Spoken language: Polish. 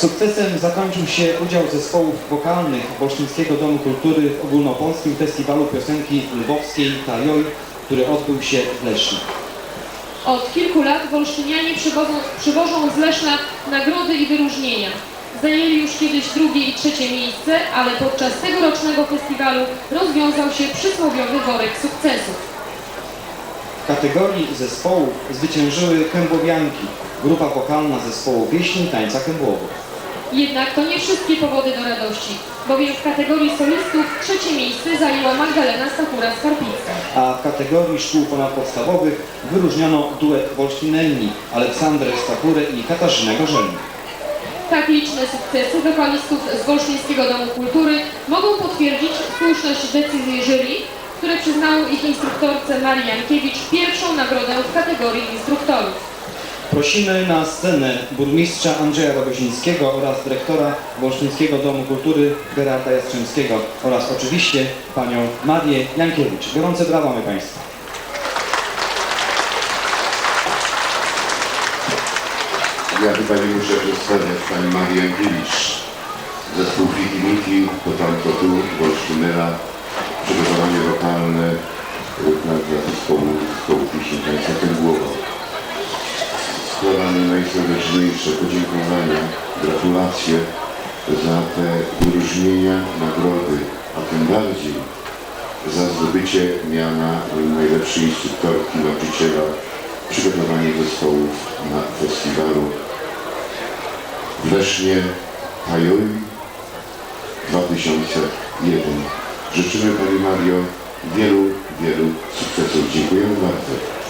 Sukcesem zakończył się udział zespołów wokalnych Wolsztyńskiego Domu Kultury w ogólnopolskim festiwalu piosenki lwowskiej Tajoj, który odbył się w Lesznie. Od kilku lat wolsztynianie przywożą, przywożą z Leszna nagrody i wyróżnienia. Zajęli już kiedyś drugie i trzecie miejsce, ale podczas tegorocznego festiwalu rozwiązał się przysłowiowy worek sukcesów. W kategorii zespołów zwyciężyły Kębłowianki, grupa wokalna zespołu pieśni tańca Kębłowo. Jednak to nie wszystkie powody do radości, bowiem w kategorii solistów trzecie miejsce zajęła Magdalena Stachura-Skarpicka. A w kategorii szkół ponadpodstawowych wyróżniono duet Wolsztynelni Aleksandrę Stachurę i Katarzynę Gorzelnik. Tak liczne sukcesy wokalistów z Wolsztyńskiego Domu Kultury mogą potwierdzić słuszność decyzji jury, które przyznało ich instruktorce Marii Jankiewicz pierwszą nagrodę w kategorii instruktorów. Prosimy na scenę burmistrza Andrzeja Rogozińskiego oraz dyrektora Wolsztyńskiego Domu Kultury Gerarda Jastrzębskiego oraz oczywiście panią Marię Jankiewicz. Gorące brawa my Państwu. Ja chyba nie muszę przedstawiać pani Marii Jankiewicz. Zespół Fiki Miki, to tam to tu, Wolsztynera, przygotowanie wokalne y, dla, dla zespołu, zespołu pieśni tańca Ten Głowa. Składamy najserdeczniejsze podziękowania, gratulacje za te wyróżnienia, nagrody, a tym bardziej za zdobycie miana najlepszej instruktorki, nauczyciela, przygotowanie zespołów na festiwalu w Lesznie Tajoi 2001. Życzymy Pani Mario wielu, wielu sukcesów. Dziękujemy bardzo.